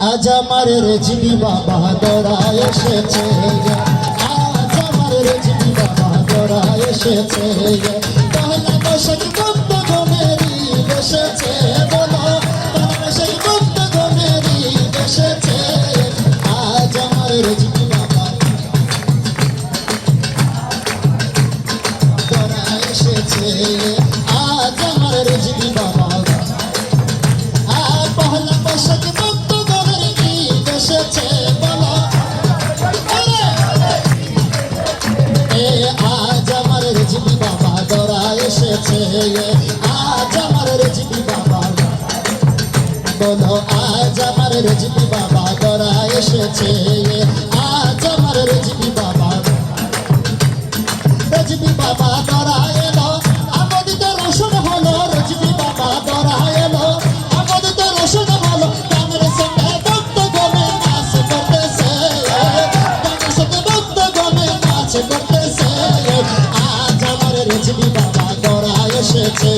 আজ আমার রেজিবি বাবা দরা এসেছে আজ আমার রেজিবি বাবা দরা এসেছে পহলা দশক ভক্ত গমেরি বসেছে বলা। পহলা দশক ভক্ত গমেরি বসেছে আজ আমার রেজিবি আছে আজ আমার রেজিপি বাবা। বলো, আজ আমার রেজিপি বাবা ধরা এসেছে আজ আমার রেজিপি বাবা। রেজিপি বাবা ধরা এলো আমাদের রসুন হলো রেজিপি বাবা ধরা এলো আমাদের রসুন হলো গানের সঙ্গে ভক্ত গমে নাচ করতেছে। গানের সঙ্গে ভক্ত গমে নাচ করতেছে। এসেছে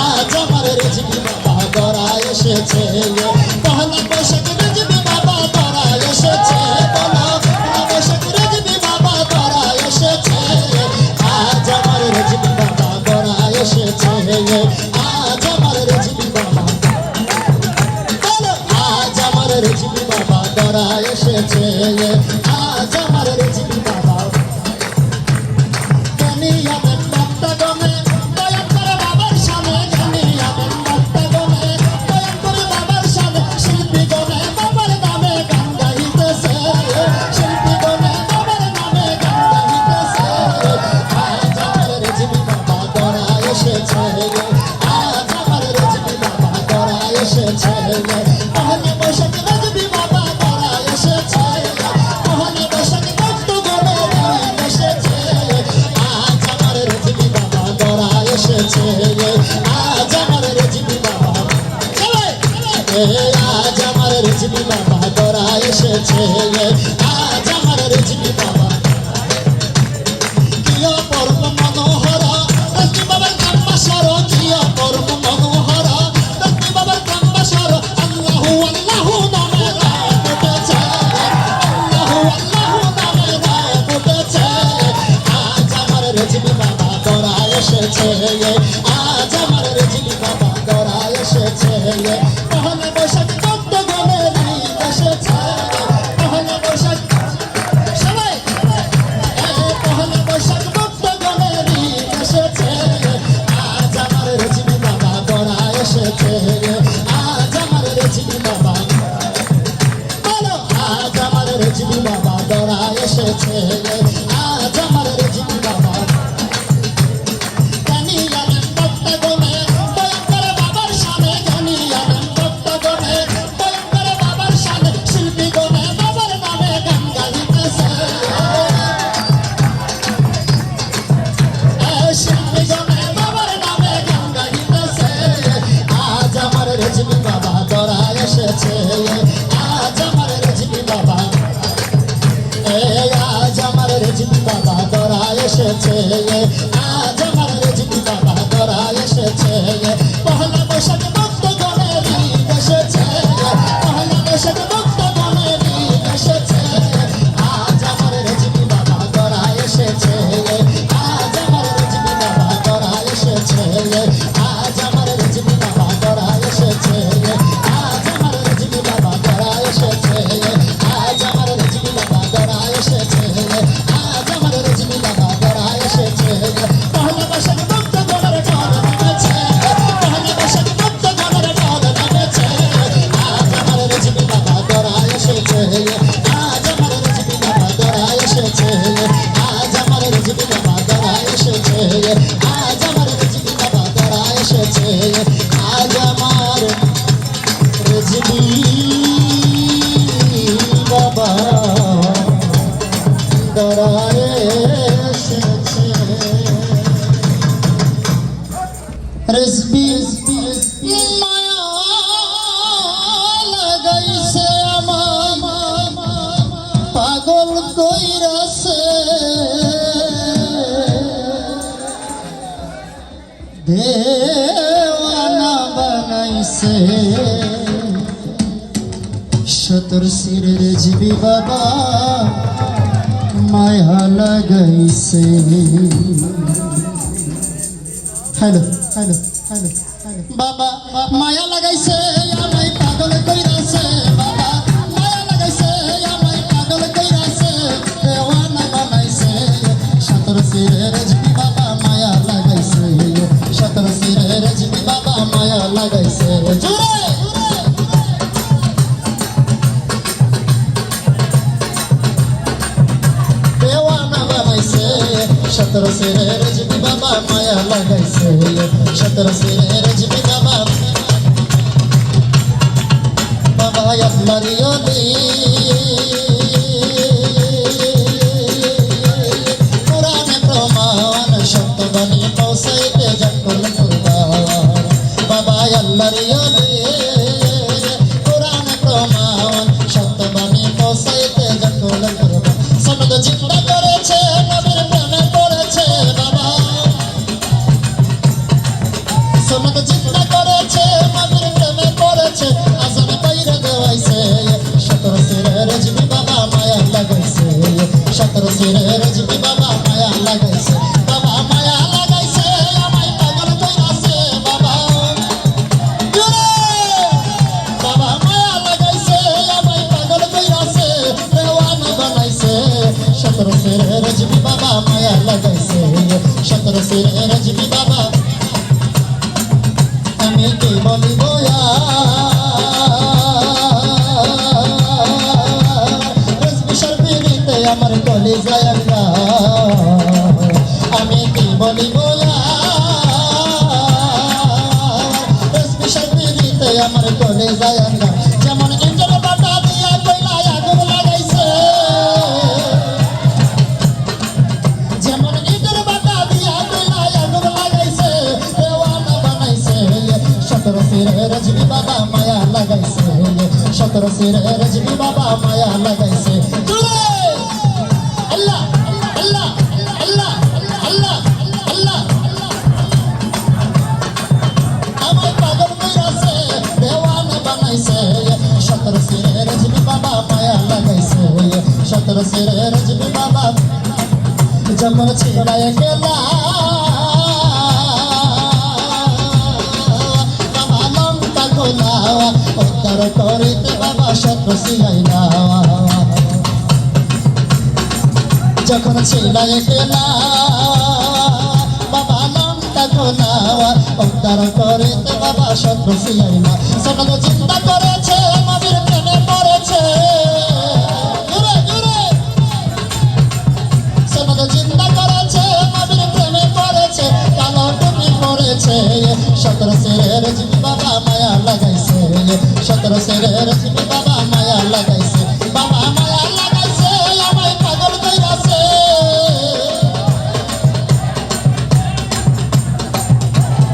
আজ আমার রেজবি বাবা ধরা এসেছে। পহলা বৈশাখ রেজবি বাবা ধরা এসেছে। পহলা বৈশাখ রেজবি বাবা ধরা এসেছে। আজ আমার রেজবি বাবা ধরা এসেছে। আজ আমার রেজবি বাবা আজ আমার রেজবি বাবা ধরা এসেছে। রেজবি বাবা তোরা এসেছে। আজ আমার রেজবি বাবা Yeah. এসেছে। আজ আমার রোজ বাবা তোরা এসেছে। আজ আমার রজনী বাবা। দরায় এসেছে। রজবি লাগাইছে আমার। পাগল কইরাছে। Yeah. বানাইছে শতর শিরের জীবী বাবা মায়া লাগাইছে। Hello hello hello. বাবা মায়া লাগাইছে। সতর সিরের জীবী বাবা মায়া লাগাইছে সতর সিরের জীবী বাবা বাবা আপনার ইয়লি পুরাণে প্রমাণ সত্যবাণী পৌঁছাইতে যখন বাবা আল্লাহর ইয়লি পুরাণে প্রমাণ সত্যবাণী পৌঁছাইতে যখন সনদ জিন্দা সতর সিরের জিবি বাবা, মায়া লাগাইছে। বাবা, মায়া লাগাইছে বাবা বাবা লাগাইছে বানাইছে। সতর বাবা লাগাইছে। সতর সিরের জিবি বলিব বিশর্পিতে আমার কলি যায় যেমন ইন্টার বাটা দিয়া কইলা আগুন লাগাইছে। যেমন ইটের বাটা দিয়া কইলা আগুন লাগাইছে, দেওয়ানা বানাইছে সতর সিরে রজবি বাবা মায়া লাগাইছে সতর সিরে রজবি বাবা মায়া লাগাইছে। সিরে রজবি বাবা মায়া লাগাইছে সতর সিরে রজবি বাবা যখন ছিড়ায় গেলা বাবা লঙ্কা খোলা উত্তর করিতে বাবা সত্য সিলাইলা যখন ছিড়ায় গেলা বাবা লঙ্কা খোলা উত্তর করিতে বাবা সত্য সিলাইলা সকাল চিন্তা করেছে রসের রসিক বাবা, মায়া লাগাইছে। বাবা, মায়া লাগাইছে, আমায় পাগল কইরাছে।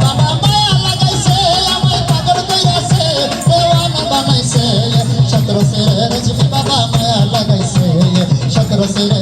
বাবা, মায়া লাগাইছে, আমায় পাগল কইরাছে। দেওয়ানা বানাইছে সতেরো সেরে রসিক বাবা, মায়া লাগাইছে। সতেরো সেরে